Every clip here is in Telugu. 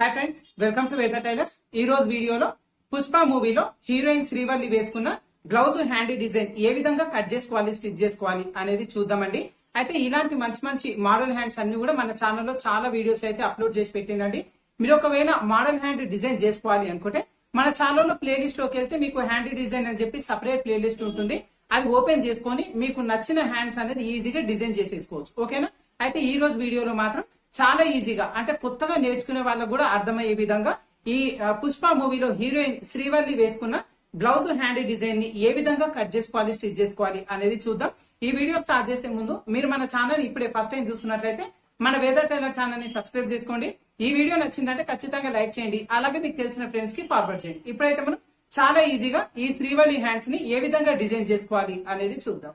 Hi friends welcome to Veda tailors ఈ రోజు వీడియోలో పుష్ప మూవీలో హీరోయిన్ శ్రీవల్లి వేసుకున్న బ్లౌజ్ హ్యాండ్ డిజైన్ ఏ విధంగా కట్ చేసుకోవాలి స్టిచ్ చేసుకోవాలి అనేది చూద్దామండి. అయితే ఇలాంటి మంచి మంచి మోడల్ హ్యాండ్స్ అన్ని కూడా మన ఛానల్లో చాలా వీడియోస్ అయితే అప్లోడ్ చేసి పెట్టినండి మీరు ఒకవేళ మోడల్ హ్యాండ్ డిజైన్ చేసుకోవాలి అనుకుంటే మన ఛానల్లో ప్లేలిస్ట్లోకి వెళ్తే మీకు హ్యాండ్ డిజైన్ అని చెప్పి సపరేట్ ప్లేలిస్ట్ ఉంటుంది. అది ఓపెన్ చేసుకొని మీకు నచ్చిన హ్యాండ్స్ అనేది ఈజీగా డిజైన్ చేసేసుకోవచ్చు. ఓకేనా అయితే ఈ రోజు వీడియోలో మాత్రం చాలా ఈజీగా అంటే కొత్తగా నేర్చుకునే వాళ్ళకు కూడా అర్థమయ్యే విధంగా ఈ పుష్ప మూవీలో హీరోయిన్ శ్రీవల్లి వేసుకున్న బ్లౌజ్ హ్యాండ్ డిజైన్ని ఏ విధంగా కట్ చేసుకోవాలి స్టిచ్ చేసుకోవాలి అనేది చూద్దాం. ఈ వీడియో స్టార్ట్ చేసే ముందు మీరు మన ఛానల్ ఇప్పుడే ఫస్ట్ టైం చూస్తున్నట్లయితే మన వేదర్ టైలర్ ఛానల్ని సబ్స్క్రైబ్ చేసుకోండి. ఈ వీడియో నచ్చిందంటే ఖచ్చితంగా లైక్ చేయండి. అలాగే మీకు తెలిసిన ఫ్రెండ్స్కి ఫార్వర్డ్ చేయండి. ఇప్పుడైతే మనం చాలా ఈజీగా ఈ శ్రీవల్లి హ్యాండ్స్ని ఏ విధంగా డిజైన్ చేసుకోవాలి అనేది చూద్దాం.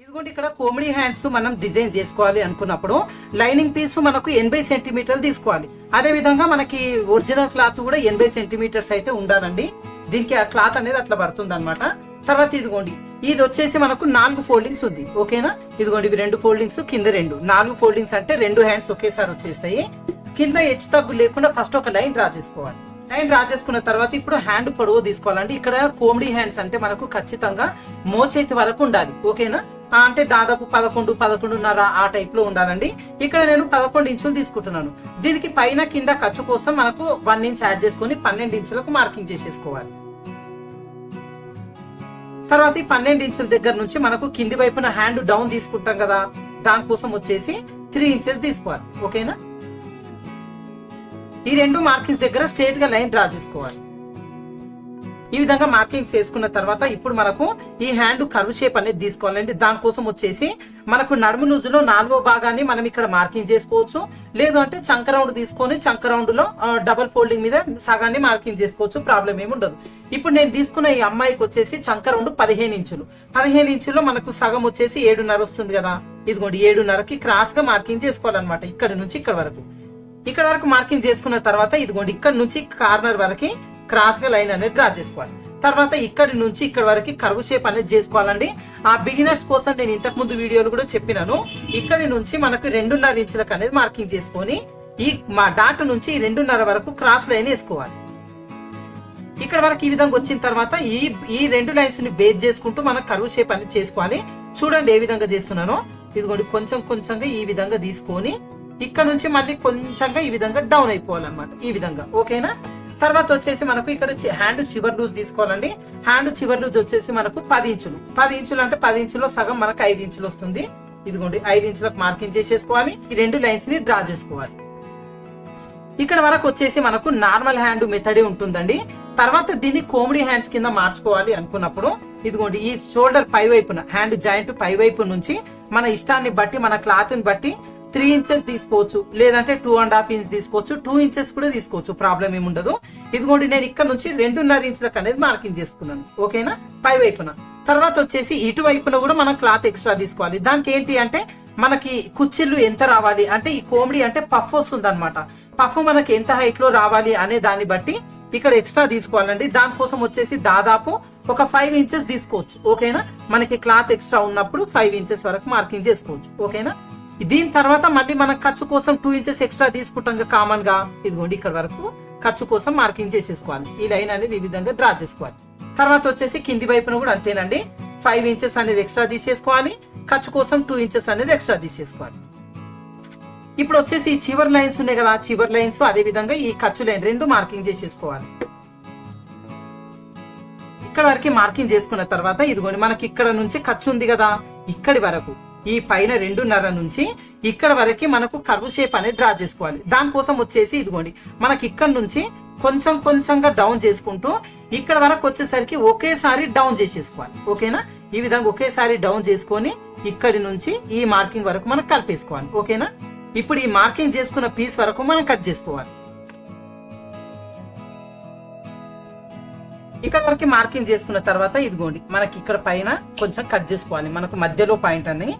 ఇదిగోండి ఇక్కడ కోమిడీ హ్యాండ్స్ మనం డిజైన్ చేసుకోవాలి అనుకున్నప్పుడు లైనింగ్ పీస్ మనకు ఎనభై సెంటీమీటర్లు తీసుకోవాలి. అదే విధంగా మనకి ఒరిజినల్ క్లాత్ కూడా ఎనభై సెంటీమీటర్స్ అయితే ఉండాలండి. దీనికి ఆ క్లాత్ అనేది అట్లా పడుతుంది అనమాట తర్వాత ఇదిగోండి ఇది వచ్చేసి మనకు నాలుగు ఫోల్డింగ్స్ ఉంది ఓకేనా? ఇదిగోండి ఇవి రెండు ఫోల్డింగ్స్ కింద రెండు. నాలుగు ఫోల్డింగ్స్ అంటే రెండు హ్యాండ్స్ ఒకేసారి వచ్చేస్తాయి. కింద హెచ్చు తగ్గు లేకుండా ఫస్ట్ ఒక లైన్ డ్రా చేసుకోవాలి. లైన్ డ్రా చేసుకున్న తర్వాత ఇప్పుడు హ్యాండ్ పొడవు తీసుకోవాలండి. ఇక్కడ కోమిడీ హ్యాండ్స్ అంటే మనకు ఖచ్చితంగా మోచేతి వరకు ఉండాలి ఓకేనా? అంటే దాదాపు పదకొండు పదకొండున్నర ఆ టైప్లో ఉండాలండి. ఇక్కడ నేను పదకొండు ఇంచులు తీసుకుంటున్నాను. దీనికి పైన కింద ఖర్చు కోసం మనకు వన్ ఇంచ్ యాడ్ చేసుకొని పన్నెండు ఇంచులకు మార్కింగ్ చేసేసుకోవాలి. తర్వాత ఈ పన్నెండు ఇంచుల దగ్గర నుంచి మనకు కింది వైపున హ్యాండ్ డౌన్ తీసుకుంటాం కదా. దానికోసం వచ్చేసి త్రీ ఇంచెస్ తీసుకోవాలి. ఓకేనా? ఈ రెండు మార్కింగ్స్ దగ్గర స్ట్రేట్గా లైన్ డ్రా చేసుకోవాలి. ఈ విధంగా మార్కింగ్స్ చేసుకున్న తర్వాత ఇప్పుడు మనకు ఈ హ్యాండ్ కర్వ్ షేప్ అనేది తీసుకోవాలండి. దానికోసం వచ్చేసి మనకు నడుము లూజులో నాలుగో భాగాన్ని మనం ఇక్కడ మార్కింగ్ చేసుకోవచ్చు. లేదు అంటే చంక రౌండ్ తీసుకొని చంక రౌండ్లో డబల్ ఫోల్డింగ్ మీద సగాన్ని మార్కింగ్ చేసుకోవచ్చు. ప్రాబ్లం ఏమి ఉండదు. ఇప్పుడు నేను తీసుకున్న ఈ అమ్మాయికి వచ్చేసి చంక రౌండ్ పదిహేను ఇంచులు. పదిహేను ఇంచుల్లో మనకు సగం వచ్చేసి ఏడున్నర వస్తుంది కదా. ఇదిగోండి ఏడున్నరకి క్రాస్గా మార్కింగ్ చేసుకోవాలన్నమాట. ఇక్కడ నుంచి ఇక్కడ వరకు. ఇక్కడ వరకు మార్కింగ్ చేసుకున్న తర్వాత ఇదిగోండి ఇక్కడ నుంచి కార్నర్ వరకు క్రాస్గా లైన్ అనేది డ్రా చేసుకోవాలి. తర్వాత ఇక్కడి నుంచి ఇక్కడ వరకు కరువు షేప్ అనేది చేసుకోవాలండి. ఆ బిగినర్స్ కోసం నేను ఇంతకు ముందు వీడియోలు కూడా చెప్పినాను. ఇక్కడి నుంచి మనకు రెండున్నర ఇంచులకు అనేది మార్కింగ్ చేసుకొని ఈ మా డాట్ నుంచి ఈ రెండున్నర వరకు క్రాస్ లైన్ వేసుకోవాలి. ఇక్కడ వరకు ఈ విధంగా వచ్చిన తర్వాత ఈ ఈ రెండు లైన్స్ని బేస్ చేసుకుంటూ మనం కరువు షేప్ అనేది చేసుకోవాలి. చూడండి ఏ విధంగా చేస్తున్నానో. ఇదిగోండి కొంచెం కొంచెంగా ఈ విధంగా తీసుకొని ఇక్కడ నుంచి మళ్ళీ కొంచెంగా ఈ విధంగా డౌన్ అయిపోవాలన్నమాట. ఈ విధంగా. ఓకేనా? తర్వాత వచ్చేసి మనకు ఇక్కడ చి- హ్యాండ్ చివర్ లూజ్ తీసుకోవాలండి. హ్యాండ్ చివర్ లూజ్ వచ్చేసి మనకు పది ఇంచులు. పది ఇంచులు అంటే పది ఇంచులో సగం మనకు ఐదు ఇంచులు వస్తుంది. ఇదిగోండి ఐదు ఇంచులకు మార్కింగ్ చేసేసుకోవాలి. ఈ రెండు లైన్స్ని డ్రా చేసుకోవాలి. ఇక్కడ వరకు వచ్చేసి మనకు నార్మల్ హ్యాండ్ మెథడే ఉంటుందండి. తర్వాత దీన్ని కోమిడీ హ్యాండ్స్ కింద మార్చుకోవాలి అనుకున్నప్పుడు ఇదిగోండి ఈ షోల్డర్ పై వైపున హ్యాండ్ జాయింట్ పై వైపు నుంచి మన ఇష్టాన్ని బట్టి మన క్లాత్ని బట్టి త్రీ ఇంచెస్ తీసుకోవచ్చు. లేదంటే టూ అండ్ హాఫ్ ఇంచ్ తీసుకోవచ్చు. టూ ఇంచెస్ కూడా తీసుకోవచ్చు. ప్రాబ్లం ఏమి ఉండదు. ఇదిగోండి నేను ఇక్కడ నుంచి రెండున్నర ఇంచులకు అనేది మార్కింగ్ చేసుకున్నాను. ఓకేనా? పై వైపున తర్వాత వచ్చేసి ఇటువైపున కూడా మనం క్లాత్ ఎక్స్ట్రా తీసుకోవాలి. దానికి ఏంటి అంటే మనకి కుచ్చిళ్ళు ఎంత రావాలి? అంటే ఈ కోమిడి అంటే పఫ్ వస్తుంది అనమాట పఫ్ మనకి ఎంత హైట్లో రావాలి అనే దాన్ని బట్టి ఇక్కడ ఎక్స్ట్రా తీసుకోవాలండి. దానికోసం వచ్చేసి దాదాపు ఒక ఫైవ్ ఇంచెస్ తీసుకోవచ్చు. ఓకేనా? మనకి క్లాత్ ఎక్స్ట్రా ఉన్నప్పుడు ఫైవ్ ఇంచెస్ వరకు మార్కింగ్ చేసుకోవచ్చు. ఓకేనా? దీని తర్వాత మళ్ళీ మనం ఖర్చు కోసం టూ ఇంచెస్ ఎక్స్ట్రా తీసుకుంటాం కామన్గా. ఇదిగోండి ఇక్కడ వరకు ఖర్చు కోసం మార్కింగ్ చేసేసుకోవాలి. ఈ లైన్ అనేది ఈ విధంగా డ్రా చేసుకోవాలి. తర్వాత వచ్చేసి కింది వైపున కూడా అంతేనండి. ఫైవ్ ఇంచెస్ అనేది ఎక్స్ట్రా తీసేసుకోవాలి. ఖర్చు కోసం టూ ఇంచెస్ అనేది ఎక్స్ట్రా తీసేసుకోవాలి. ఇప్పుడు వచ్చేసి ఈ చివరి లైన్స్ ఉన్నాయి కదా చివరి లైన్స్ అదే విధంగా ఈ ఖర్చు లైన్ రెండు మార్కింగ్ చేసేసుకోవాలి. ఇక్కడ వరకు మార్కింగ్ చేసుకున్న తర్వాత ఇదిగోండి మనకి ఇక్కడ నుంచి ఖర్చు ఉంది కదా ఇక్కడి వరకు. ఈ పైన రెండున్నర నుంచి ఇక్కడ వరకు మనకు కర్వ్ షేప్ అనేది డ్రా చేసుకోవాలి. దానికోసం వచ్చేసి ఇదిగోండి మనకి ఇక్కడ నుంచి కొంచెం కొంచెంగా డౌన్ చేసుకుంటూ ఇక్కడ వరకు వచ్చేసరికి ఒకేసారి డౌన్ చేసేసుకోవాలి. ఓకేనా? ఈ విధంగా ఒకేసారి డౌన్ చేసుకొని ఇక్కడి నుంచి ఈ మార్కింగ్ వరకు మనం కలిపేసుకోవాలి ఓకేనా? ఇప్పుడు ఈ మార్కింగ్ చేసుకున్న పీస్ వరకు మనం కట్ చేసుకోవాలి. ఇక్కడ వరకు మార్కింగ్ చేసుకున్న తర్వాత ఇదిగోండి మనకి ఇక్కడ పైన కొంచెం కట్ చేసుకోవాలి. మనకు మధ్యలో పాయింట్ అని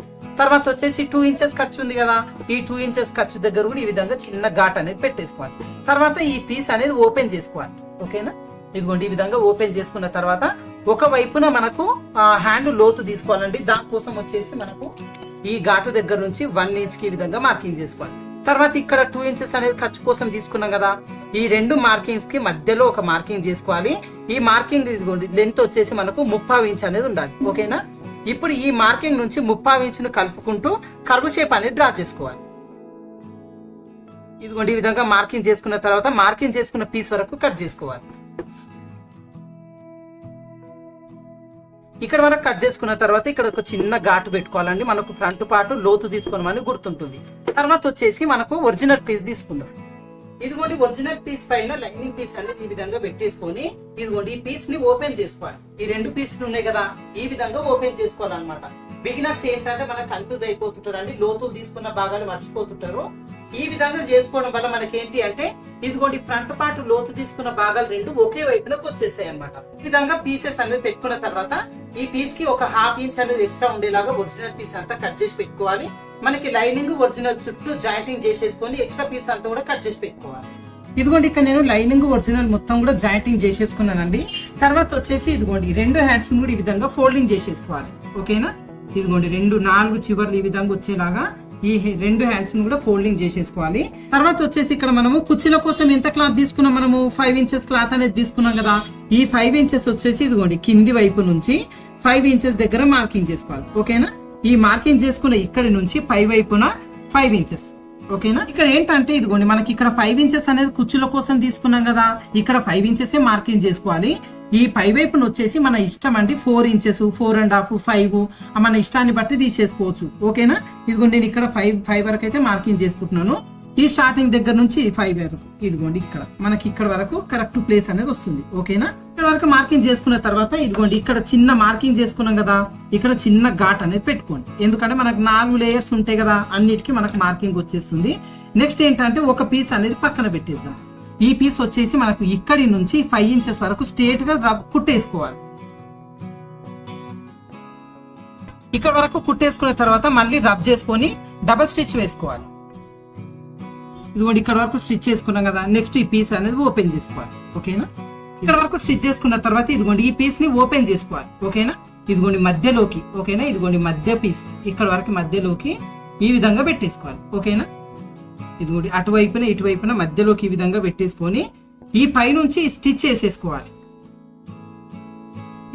తర్వాత వచ్చేసి టూ ఇంచెస్ ఖర్చు ఉంది కదా. ఈ టూ ఇంచెస్ ఖర్చు దగ్గర కూడా ఈ విధంగా చిన్న ఘాట్ అనేది పెట్టేసుకోవాలి. తర్వాత ఈ పీస్ అనేది ఓపెన్ చేసుకోవాలి. ఓకేనా ఇదిగోండి ఈ విధంగా ఓపెన్ చేసుకున్న తర్వాత ఒక వైపున మనకు హ్యాండ్ లోతు తీసుకోవాలండి. దానికోసం వచ్చేసి మనకు ఈ ఘాటు దగ్గర నుంచి వన్ ఇంచ్కి ఈ విధంగా మార్కింగ్ చేసుకోవాలి. తర్వాత ఇక్కడ టూ ఇంచెస్ అనేది ఖర్చు కోసం తీసుకున్నాం కదా. ఈ రెండు మార్కింగ్స్కి మధ్యలో ఒక మార్కింగ్ చేసుకోవాలి. ఈ మార్కింగ్ ఇదిగోండి లెంత్ వచ్చేసి మనకు ముప్పావు ఇంచ్ అనేది ఉండాలి. ఓకేనా ఇప్పుడు ఈ మార్కింగ్ నుంచి ముప్పావు ఇంచును కలుపుకుంటూ కర్వ్ షేప్ అనేది డ్రా చేసుకోవాలి. ఇదిగోండి ఈ విధంగా మార్కింగ్ చేసుకున్న తర్వాత మార్కింగ్ చేసుకున్న పీస్ వరకు కట్ చేసుకోవాలి. ఇక్కడ వరకు కట్ చేసుకున్న తర్వాత ఇక్కడ ఒక చిన్న ఘాటు పెట్టుకోవాలండి. మనకు ఫ్రంట్ పార్ట్ లోతు తీసుకోవడం గుర్తుంటుంది. తర్వాత వచ్చేసి మనకు ఒరిజినల్ పీస్ తీసుకుందాం. ఇదిగోండి ఒరిజినల్ పీస్ పైన లైనింగ్ పీస్ అనేది ఈ విధంగా పెట్టేసుకొని ఇదిగోండి ఈ పీస్ని ఓపెన్ చేసుకోవాలి. ఈ రెండు పీసులు ఉన్నాయి కదా ఈ విధంగా ఓపెన్ చేసుకోవాలన్నమాట. బిగినర్స్ ఏంటంటే మనకు కన్ఫ్యూజ్ అయిపోతుంటారు అండి లోతులు తీసుకున్న భాగాలు మర్చిపోతుంటారు. ఈ విధంగా చేసుకోవడం వల్ల మనకేంటి అంటే ఇదిగోండి ఫ్రంట్ పార్ట్ లోతు తీసుకున్న భాగాలు రెండు ఒకే వైపునకు వచ్చేస్తాయి అన్నమాట ఈ విధంగా పీసెస్ అనేది పెట్టుకున్న తర్వాత ఈ పీస్కి ఒక హాఫ్ ఇంచ్ అనేది ఎక్స్ట్రా ఉండేలాగా ఒరిజినల్ పీస్ అంతా కట్ చేసి పెట్టుకోవాలి. మనకి లైనింగ్ ఒరిజినల్ చుట్టూ జాయింటింగ్ చేసేసుకొని ఎక్స్ట్రా పీస్ అంతా కూడా కట్ చేసి పెట్టుకోవాలి. ఇదిగోండి ఇక్కడ నేను లైనింగ్ ఒరిజినల్ మొత్తం కూడా జాయింటింగ్ చేసేసుకున్నానండి. తర్వాత వచ్చేసి ఇదిగోండి రెండు హ్యాండ్స్ కూడా ఈ విధంగా ఫోల్డింగ్ చేసేసుకోవాలి. ఓకేనా? ఇదిగోండి రెండు నాలుగు చివర్లు ఈ విధంగా వచ్చేలాగా ఈ రెండు హ్యాండ్స్ కూడా ఫోల్డింగ్ చేసేసుకోవాలి. తర్వాత వచ్చేసి ఇక్కడ మనము కుర్చీల కోసం ఎంత క్లాత్ తీసుకున్నాం మనము? ఫైవ్ ఇంచెస్ క్లాత్ అనేది తీసుకున్నాం కదా. ఈ ఫైవ్ ఇంచెస్ వచ్చేసి ఇదిగోండి కింది వైపు నుంచి ఫైవ్ ఇంచెస్ దగ్గర మార్కింగ్ చేసుకోవాలి. ఓకేనా? ఈ మార్కింగ్ చేసుకున్న ఇక్కడి నుంచి పై వైపున ఫైవ్ ఇంచెస్ ఓకేనా? ఇక్కడ ఏంటంటే ఇదిగోండి మనకి ఇక్కడ ఫైవ్ ఇంచెస్ అనేది కుర్చీల కోసం తీసుకున్నాం కదా. ఇక్కడ ఫైవ్ ఇంచెస్ మార్కింగ్ చేసుకోవాలి. ఈ పై వైపున వచ్చేసి మన ఇష్టం అండి four inches four and half five మన ఇష్టాన్ని బట్టి తీసేసుకోవచ్చు. ఓకేనా? ఇదిగోండి నేను ఇక్కడ ఫైవ్ ఫైవ్ వరకు అయితే మార్కింగ్ చేసుకుంటున్నాను. ఈ స్టార్టింగ్ దగ్గర నుంచి ఫైవ్ వరకు. ఇదిగోండి ఇక్కడ. మనకి ఇక్కడ వరకు కరెక్ట్ ప్లేస్ అనేది వస్తుంది. ఓకేనా? వరకు మార్కింగ్ చేసుకున్న తర్వాత ఇదిగోండి ఇక్కడ చిన్న మార్కింగ్ చేసుకున్నాం కదా ఇక్కడ చిన్న ఘాట్ అనేది పెట్టుకోండి. ఎందుకంటే మనకు నాలుగు లేయర్స్ ఉంటాయి కదా అన్నిటికీ మనకు మార్కింగ్ వచ్చేస్తుంది. నెక్స్ట్ ఏంటంటే ఒక పీస్ అనేది పక్కన పెట్టేద్దాం. ఈ పీస్ వచ్చేసి మనకు ఇక్కడి నుంచి ఫైవ్ ఇంచెస్ వరకు స్ట్రేట్గా కుట్టేసుకోవాలి. ఇక్కడ వరకు కుట్టేసుకున్న తర్వాత మళ్ళీ రబ్ చేసుకొని డబల్ స్టిచ్ వేసుకోవాలి. ఇదిగోండి ఇక్కడ వరకు స్టిచ్ చేసుకున్నాం కదా నెక్స్ట్ ఈ పీస్ అనేది ఓపెన్ చేసుకోవాలి. ఓకేనా ఇక్కడ వరకు స్టిచ్ చేసుకున్న తర్వాత ఇదిగోండి ఈ పీస్ని ఓపెన్ చేసుకోవాలి. ఓకేనా? ఇదిగోండి మధ్యలోకి ఓకేనా? ఇదిగోండి మధ్య పీస్ ఇక్కడ వరకు మధ్యలోకి ఈ విధంగా పెట్టేసుకోవాలి. ఓకేనా? ఇదిగోండి అటువైపున ఇటువైపున మధ్యలోకి ఈ విధంగా పెట్టేసుకొని ఈ పైనుంచి స్టిచ్ చేసేసుకోవాలి.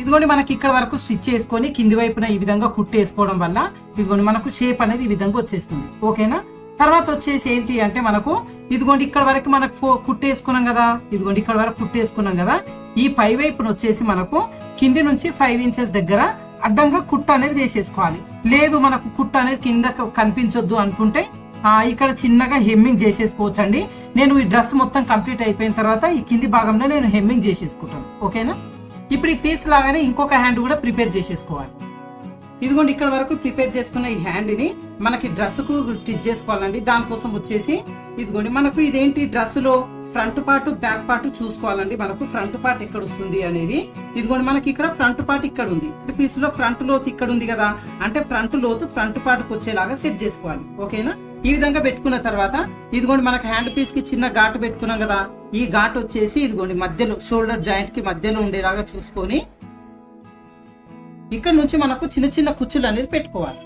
ఇదిగోండి మనకి ఇక్కడ వరకు స్టిచ్ చేసుకొని కింది వైపున ఈ విధంగా కుట్టేసుకోవడం వల్ల ఇదిగోండి మనకు షేప్ అనేది ఈ విధంగా వచ్చేస్తుంది. ఓకేనా? తర్వాత వచ్చేసి ఏంటి అంటే మనకు ఇదిగోండి ఇక్కడ వరకు మనకు ఫో- కుట్టేసుకున్నాం కదా. ఇదిగోండి ఇక్కడ వరకు కుట్టేసుకున్నాం కదా. ఈ పై వైపున వచ్చేసి మనకు కింది నుంచి ఫైవ్ ఇంచెస్ దగ్గర అడ్డంగా కుట్ట అనేది వేసేసుకోవాలి. లేదు మనకు కుట్ట అనేది కింద కనిపించొద్దు అనుకుంటే ఇక్కడ చిన్నగా హెమ్మింగ్ చేసేసుకోవచ్చు అండి నేను ఈ డ్రెస్ మొత్తం కంప్లీట్ అయిపోయిన తర్వాత ఈ కింది భాగంలో నేను హెమ్మింగ్ చేసేసుకుంటాను. ఓకేనా? ఇప్పుడు ఈ పీస్ లాగానే ఇంకొక హ్యాండ్ కూడా ప్రిపేర్ చేసేసుకోవాలి. ఇదిగోండి ఇక్కడ వరకు ప్రిపేర్ చేసుకున్న ఈ హ్యాండ్ని మనకి డ్రెస్కు స్టిచ్ చేసుకోవాలండి. దానికోసం వచ్చేసి ఇదిగోండి మనకు ఇదేంటి డ్రెస్లో ఫ్రంట్ పార్ట్ బ్యాక్ పార్ట్ చూసుకోవాలండి. మనకు ఫ్రంట్ పార్ట్ ఎక్కడ వస్తుంది అనేది. ఇదిగోండి మనకి ఇక్కడ ఫ్రంట్ పార్ట్ ఇక్కడ ఉంది. పీస్లో ఫ్రంట్ లోతు ఇక్కడ ఉంది కదా. అంటే ఫ్రంట్ లోతు ఫ్రంట్ పార్ట్కు వచ్చేలాగా సెట్ చేసుకోవాలి. ఓకేనా? ఈ విధంగా పెట్టుకున్న తర్వాత ఇదిగోండి మనకి హ్యాండ్ పీస్కి చిన్న ఘాటు పెట్టుకున్నాం కదా. ఈ ఘాటు వచ్చేసి ఇదిగోండి మధ్యలో షోల్డర్ జాయింట్కి మధ్యలో ఉండేలాగా చూసుకొని ఇక్కడ నుంచి మనకు చిన్న చిన్న కుచ్చులు అనేది పెట్టుకోవాలి.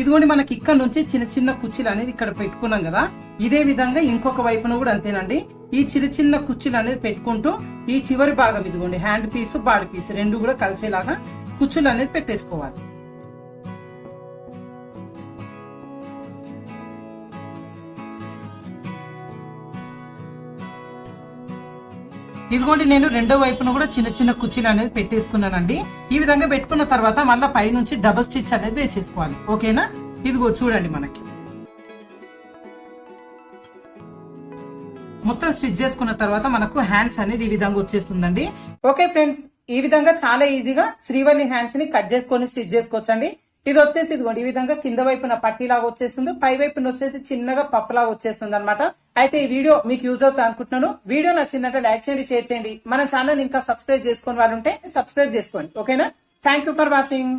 ఇదిగోండి మనకి ఇక్కడ నుంచి చిన్న చిన్న కుర్చీలు అనేది ఇక్కడ పెట్టుకున్నాం కదా. ఇదే విధంగా ఇంకొక వైపున కూడా అంతేనండి. ఈ చిన్న చిన్న కుర్చీలు అనేది పెట్టుకుంటూ ఈ చివరి భాగం ఇదిగోండి హ్యాండ్ పీస్ బాడీ పీస్ రెండు కూడా కలిసేలాగా కుచ్చులు అనేది పెట్టేసుకోవాలి. ఇదిగోండి నేను రెండో వైపున కూడా చిన్న చిన్న కుర్చీలు అనేది పెట్టేసుకున్నానండి. ఈ విధంగా పెట్టుకున్న తర్వాత మళ్ళీ పై నుంచి డబల్ స్టిచ్ అనేది వేసేసుకోవాలి. ఓకేనా? ఇదిగో చూడండి మనకి. మొత్తం స్టిచ్ చేసుకున్న తర్వాత మనకు హ్యాండ్స్ అనేది ఈ విధంగా వచ్చేస్తుందండి. ఓకే ఫ్రెండ్స్ ఈ విధంగా చాలా ఈజీగా శ్రీవల్లి హ్యాండ్స్ని కట్ చేసుకొని స్టిచ్ చేసుకోవచ్చండి. ఇది వచ్చేసి ఇదిగోండి ఈ విధంగా కింద వైపున పట్టీలాగా వచ్చేస్తుంది పై వైపున వచ్చేసి చిన్నగా పప్పులాగా వచ్చేస్తుంది అనమాట అయితే ఈ వీడియో మీకు యూజ్ అవుతా అనుకుంటున్నాను. వీడియో నచ్చిందంటే లైక్ చేయండి షేర్ చేయండి. మన ఛానల్ ఇంకా సబ్స్క్రైబ్ చేసుకుని వాళ్ళు ఉంటే సబ్స్క్రైబ్ చేసుకోండి. ఓకేనా? Thank you for watching